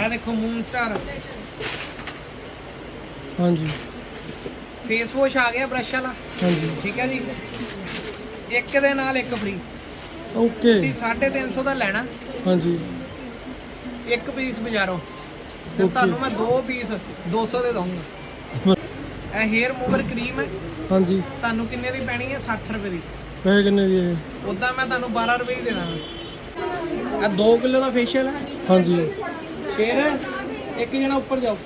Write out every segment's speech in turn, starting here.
ਇਹ ਦੇਖੋ moon star ਹਾਂਜੀ। ਫੇਸ ਵਾਸ਼ ਆ ਗਿਆ ਬ੍ਰਸ਼ ਵਾਲਾ। ਹਾਂਜੀ। ਠੀਕ ਹੈ ਜੀ। ਇੱਕ ਦੇ ਨਾਲ ਇੱਕ ਫ੍ਰੀ ਓਕੇ ਤੁਸੀਂ 350 ਦਾ ਲੈਣਾ। ਹਾਂਜੀ। ਇੱਕ ਪੀਸ ਬਾਜ਼ਾਰੋਂ। ਤੇ Okay. ਤੁਹਾਨੂੰ ਮੈਂ ਦੋ ਪੀਸ 200 ਦੇ ਦਊਂਗਾ। ਇਹ ਹੇਅਰ ਮੂਵਰ ਕਰੀਮ ਹੈ। ਹਾਂਜੀ। ਤੁਹਾਨੂੰ ਕਿੰਨੇ ਦੀ ਪੈਣੀ ਹੈ? 60 ਰੁਪਏ ਦੀ। ਪੈਸੇ ਕਿੰਨੇ ਦੀ ਇਹ ਉਦਾਂ ਮੈਂ ਤੁਹਾਨੂੰ 12 ਰੁਪਏ ਹੀ ਦੇ ਦਾਂਗਾ ਇਹ 2 ਕਿਲੋ ਦਾ ਫੇਸ਼ੀਅਲ ਹੈ। ਹਾਂਜੀ। ਫਿਰ ਇੱਕ ਜਣਾ ਉੱਪਰ ਜਾਓ।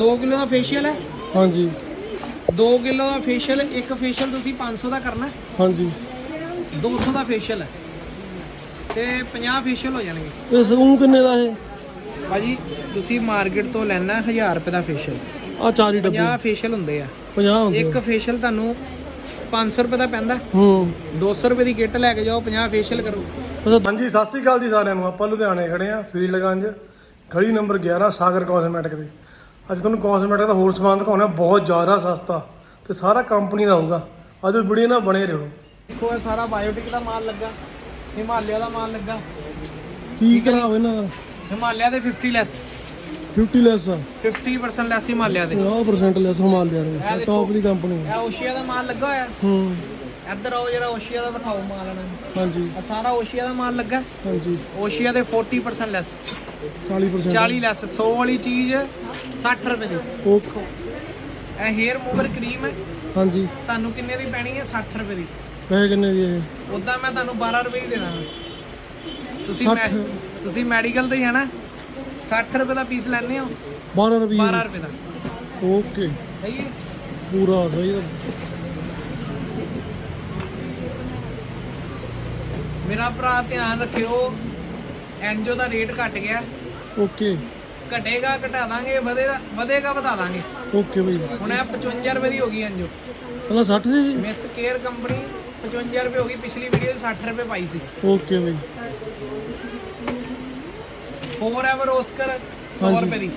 2 ਕਿਲੋ ਦਾ ਫੇਸ਼ੀਅਲ ਹੈ। ਹਾਂਜੀ। 2 ਕਿਲੋ ਦਾ ਫੇਸ਼ੀਅਲ ਇੱਕ ਫੇਸ਼ੀਅਲ ਤੁਸੀਂ 500 ਦਾ ਕਰਨਾ। ਹੈ, ਹਾਂਜੀ 200 ਦਾ ਫੇਸ਼ੀਅਲ ਹੈ। ਤੇ 50 ਫੇਸ਼ੀਅਲ ਹੋ ਜਾਣਗੇ। ਇਹ ਸਗੂੰ ਕਿੰਨੇ ਦਾ ਇਹ? ਭਾਜੀ ਤੁਸੀਂ ਮਾਰਕੀਟ ਤੋਂ ਲੈਣਾ 1000 ਰੁਪਏ ਦਾ ਫੇਸ਼ੀਅਲ ਆ ਚਾਰ ਹੀ ਡੱਬੇ। 50 ਫੇਸ਼ੀਅਲ ਹੁੰਦੇ ਆ। 50 ਹੁੰਦੇ ਇੱਕ ਫੇਸ਼ੀਅਲ ਤੁਹਾਨੂੰ 500 ਰੁਪਏ ਦਾ ਪੈਂਦਾ। ਹੂੰ। 200 ਰੁਪਏ ਦੀ ਕਿੱਟ ਲੈ ਕੇ ਜਾਓ 50 ਫੇਸ਼ੀਅਲ ਕਰੋ। ਹਾਂਜੀ ਸਤਿ ਸ੍ਰੀ ਅਕਾਲ ਜੀ ਸਾਰਿਆਂ ਨੂੰ। ਆਪਾਂ ਲੁਧਿਆਣੇ ਖੜੇ ਆ ਫੀਲਡਗੰਜ ਗਲੀ ਨੰਬਰ 11 ਸਾਗਰ ਕਾਸਮੈਟਿਕ ਦੇ। ਅੱਜ ਤੁਹਾਨੂੰ ਕਾਸਮੈਟਿਕ ਦਾ ਹੋਰ ਸਮਾਨ ਦਿਖਾਉਣਾ ਬਹੁਤ ਜ਼ਿਆਦਾ ਸਸਤਾ ਤੇ ਸਾਰਾ ਕੰਪਨੀ ਦਾ ਹੋਊਗਾ। ਅੱਜ ਵੀਡੀਓ ਨਾਲ ਬਣੇ ਰਹੋ। ਦੇਖੋ ਇਹ ਸਾਰਾ ਬਾਇਓਟਿਕ ਦਾ ਮਾਲ ਲੱਗਾ ਹਿਮਾਲਿਆ ਦਾ ਮਾਲ ਲੱਗਾ। ਕੀ ਕਰਾਓ ਇਹਨਾਂ ਦਾ? ਹਿਮਾਲਿਆ ਦੇ 50 ਲੈਸ 50 ਲੈਸ ਆ। 50% ਲੈਸ ਹਿਮਾਲਿਆ ਦੇ। 50% ਲੈਸ ਹਮਾਲ ਲਿਆ ਰਹੇ ਟੌਪ ਦੀ ਕੰਪਨੀ ਇਹ ਓਸ਼ੀਆ ਦਾ ਮਾਲ ਲੱਗਾ ਹੋਇਆ। ਹੂੰ। ਇੱਧਰ ਆਓ ਜਿਹੜਾ ਓਸ਼ੀਆ ਦਾ ਵਿਖਾਓ ਮਾਲ ਇਹਨਾਂ ਹਾਂਜੀ। ਇਹ ਸਾਰਾ ਓਸ਼ੀਆ ਦਾ ਮਾਲ ਲੱਗਾ। ਹਾਂਜੀ। ਓਸ਼ੀਆ ਦੇ 40% ਲੈਸ 40% 40 ਲੈਸ 100 ਵਾਲੀ ਚੀਜ਼ 60 ਰੁਪਏ ਦੀ। ਓਕੇ। ਇਹ ਹੇਅਰ ਮੂਵਰ ਕਰੀਮ ਹੈ। ਹਾਂਜੀ। ਤੁਹਾਨੂੰ ਕਿੰਨੇ ਦੀ ਪੈਣੀ ਹੈ? 60 ਰੁਪਏ ਦੀ। ਪੈਸੇ ਕਿੰਨੇ ਦੀ ਇਹ ਉਦਾਂ ਮੈਂ ਤੁਹਾਨੂੰ 12 ਰੁਪਏ ਹੀ ਦੇ ਦਾਂਗਾ ਤੁਸੀਂ ਮੈਂ 60 ਤੁਸੀਂ ਮੈਡੀਕਲ ਤੇ ਹੀ ਹੈ ਨਾ? 60 ਰੁਪਏ ਦਾ ਪੀਸ ਲੈਣੇ ਹੋ? 12 ਰੁਪਏ 12 ਰੁਪਏ ਦਾ। ਓਕੇ। ਸਹੀ ਹੈ। ਪੂਰਾ ਸਹੀ ਆ। ਮੇਰਾ ਭਰਾ ਧਿਆਨ ਰੱਖਿਓ ਐਨਜੋ ਦਾ ਰੇਟ ਘਟ ਗਿਆ। ਓਕੇ ਘਟੇਗਾ ਘਟਾ ਦਾਂਗੇ ਵਧੇਗਾ ਵਧੇਗਾ ਵਧਾ ਦਾਂਗੇ। ਓਕੇ ਬਈ। ਹੁਣ ਇਹ 55 ਰੁਪਏ ਦੀ ਹੋ ਗਈ ਐਨਜੋ। ਪਹਿਲਾਂ 60 ਦੀ ਸੀ? ਮਿਸ ਕੇਅਰ ਕੰਪਨੀ 55 ਰੁਪਏ ਹੋ ਗਈ ਪਿਛਲੀ ਵੀਡੀਓ 'ਚ 60 ਰੁਪਏ ਪਾਈ ਸੀ। ਓਕੇ ਬਈ। ਫੋਰ ਐਵਰ ਓਸਕਰ 100 ਹਾਂਜੀ। ਰੁਪਏ ਦੀ।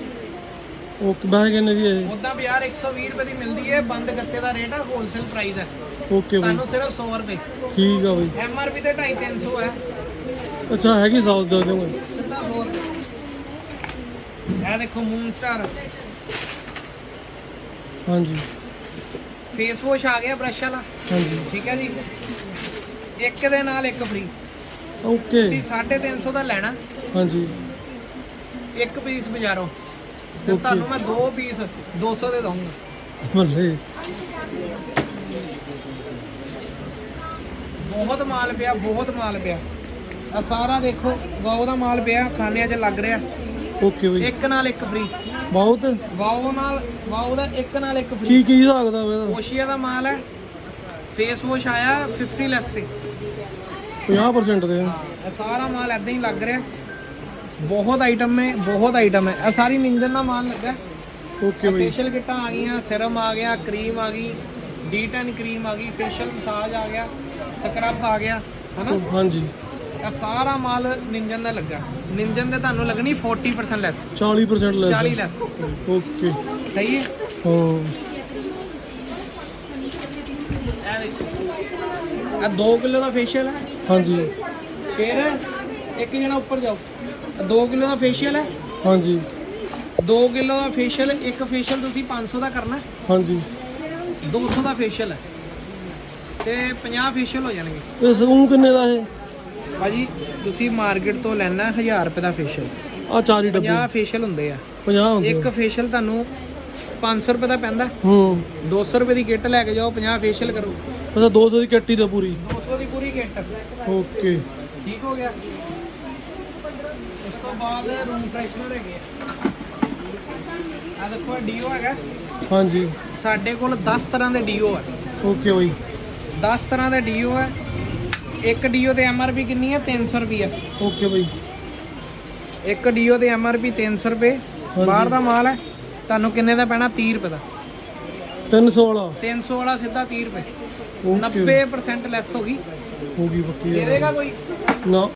ਪੈਸੇ ਕਿੰਨੇ ਦੀ ਇਹ? ਉਦਾਂ ਬਾਜ਼ਾਰ 120 ਰੁਪਏ ਦੀ ਮਿਲਦੀ ਹੈ ਬੰਦ ਗੱਤੇ ਦਾ ਰੇਟ ਹੈ ਹੋਲਸੇਲ ਪ੍ਰਾਈਸ ਹੈ ਓਕੇ ਬਈ। ਤੁਹਾਨੂੰ ਸਿਰਫ 100 ਰੁਪਏ। ਠੀਕ ਆ ਬਈ। ਐਮਆਰਪੀ ਤੇ 250 300 ਹੈ ਅੱਛਾ ਹੈਗੀ ਸਾਊਥ ਦਾ ਸਿੱਧਾ 100 ਰੁਪਏ ਇਹ ਦੇਖੋ ਮੂਨ ਸਟਾਰ ਹਾਂਜੀ। ਫੇਸ ਵਾਸ਼ ਆ ਗਿਆ ਬ੍ਰਸ਼ ਵਾਲਾ। ਹਾਂਜੀ। ਠੀਕ ਹੈ ਜੀ। ਇੱਕ ਦੇ ਨਾਲ ਇੱਕ ਫ੍ਰੀ ਓਕੇ ਤੁਸੀਂ 350 ਦਾ ਲੈਣਾ। ਹਾਂਜੀ। ਇੱਕ ਪੀਸ ਬਾਜ਼ਾਰੋਂ। ਤੇ. ਤੁਹਾਨੂੰ ਮੈਂ ਦੋ ਪੀਸ 200 ਦੇ ਦਊਂਗਾ। ਮੱਲੇ ਬਹੁਤ ਮਾਲ ਪਿਆ ਬਹੁਤ ਮਾਲ ਪਿਆ। ਆ ਸਾਰਾ ਦੇਖੋ ਵਾਓ ਦਾ ਮਾਲ ਪਿਆ ਖਾਨਿਆਂ 'ਚ ਲੱਗ ਰਿਹਾ। ਓਕੇ ਬਈ। ਇੱਕ ਨਾਲ ਇੱਕ ਫ੍ਰੀ ਬਹੁਤ ਵਾਓ ਨਾਲ ਵਾਓ ਦਾ ਇੱਕ ਨਾਲ ਇੱਕ ਫ੍ਰੀ ਕੀ ਕੀ ਹਿਸਾਬ ਦਾ ਵੇ ਓਸ਼ੀਆ ਦਾ ਮਾਲ ਹੈ। ਫੇਸ ਵਾਸ਼ ਆਇਆ 50 ਲੈਸ ਤੇ। 50% ਦੇ। ਸਾਰਾ ਮਾਲ ਐਦਾਂ ਹੀ ਲੱਗ ਰਿਹਾ। ਬਹੁਤ ਆਈਟਮ ਹੈ ਬਹੁਤ ਆਈਟਮ ਹੈ ਇਹ ਸਾਰੀ ਮਿੰਜਨ ਦਾ ਮਾਲ ਲੱਗਾ। ਓਕੇ ਬਈ। ਫੇਸ਼ੀਅਲ ਕਿੱਟਾਂ ਆ ਗਈਆਂ ਸਿਰਮ ਆ ਗਿਆ ਕਰੀਮ ਆ ਗਈ ਡੀ10 ਕਰੀਮ ਆ ਗਈ ਫੇਸ਼ੀਅਲ ਮਸਾਜ ਆ ਗਿਆ ਸਕਰਬ ਆ ਗਿਆ ਹਨਾ? ਹਾਂਜੀ। ਇਹ ਸਾਰਾ ਮਾਲ ਨਿੰਜਨ ਦਾ ਲੱਗਾ। ਨਿੰਜਨ ਦੇ ਤੁਹਾਨੂੰ ਲੱਗਣੀ 40% ਲੈਸ 40% ਲੈ 40 ਲੈਸ ਓਕੇ ਸਹੀ ਹੈ? ਹਾਂ। ਇਹ 2 ਕਿਲੋ ਦਾ ਫੇਸ਼ੀਅਲ ਹੈ। ਹਾਂਜੀ। ਫਿਰ ਇੱਕ ਜਣਾ ਉੱਪਰ ਜਾਓ। 2 ਕਿਲੋ ਦਾ ਫੇਸ਼ੀਅਲ ਹੈ। ਹਾਂਜੀ। 2 ਕਿਲੋ ਦਾ ਫੇਸ਼ੀਅਲ ਇੱਕ ਫੇਸ਼ੀਅਲ ਤੁਸੀਂ 500 ਦਾ ਕਰਨਾ। ਹਾਂਜੀ। 200 ਦਾ ਫੇਸ਼ੀਅਲ ਹੈ। ਤੇ 50 ਫੇਸ਼ੀਅਲ ਹੋ ਜਾਣਗੇ। ਇਹ ਸਗੂੰ ਕਿੰਨੇ ਦਾ ਇਹ? ਭਾਜੀ ਤੁਸੀਂ ਮਾਰਕੀਟ ਤੋਂ ਲੈਣਾ 1000 ਰੁਪਏ ਦਾ ਫੇਸ਼ੀਅਲ ਆ ਚਾਰ ਹੀ ਡੱਬੇ। 50 ਫੇਸ਼ੀਅਲ ਹੁੰਦੇ ਆ। 50 ਹੁੰਦੇ ਇੱਕ ਫੇਸ਼ੀਅਲ ਤੁਹਾਨੂੰ 500 ਰੁਪਏ ਦਾ ਪੈਂਦਾ। ਹੂੰ। 200 ਰੁਪਏ ਦੀ ਕਿੱਟ ਲੈ ਕੇ ਜਾਓ 50 ਫੇਸ਼ੀਅਲ ਕਰੋ। ਅੱਛਾ 200 ਦੀ ਕੱਟੀ ਦਾ ਪੂਰੀ। 200 ਦੀ ਪੂਰੀ ਕਿੱਟ। ਓਕੇ। ਠੀਕ ਹੋ ਗਿਆ। ਤੋਂ ਬਾਅਦ ਰੂਮ ਫਰੈਸ਼ਨਰ ਹੈਗੇ ਆ। ਆ ਦੇਖੋ ਡੀਓ ਹੈਗਾ। ਹਾਂਜੀ। ਸਾਡੇ ਕੋਲ 10 ਤਰ੍ਹਾਂ ਦੇ ਡੀਓ ਹੈ ਓਕੇ ਬਈ 10 ਤਰ੍ਹਾਂ ਦੇ ਡੀਓ ਹੈ ਇੱਕ ਡੀਓ ਤੇ ਐਮਆਰਪੀ ਕਿੰਨੀ ਹੈ 300 ਰੁਪਏ ਓਕੇ ਬਈ। ਇੱਕ ਡੀਓ ਤੇ ਐਮਆਰਪੀ 300 ਰੁਪਏ। ਬਾਹਰ ਦਾ ਮਾਲ ਹੈ। ਤੁਹਾਨੂੰ ਕਿੰਨੇ ਦਾ ਪੈਣਾ? 30 ਰੁਪਏ ਦਾ। 300 ਵਾਲਾ। 300 ਵਾਲਾ ਸਿੱਧਾ 30 ਰੁਪਏ। ਓਕੇ 90% ਲੈਸ ਹੋ ਗਈ। ਹੋ ਗਈ ਪੱਕੀ ਦੇ ਦੇਗਾ ਕੋਈ? ਨਾ।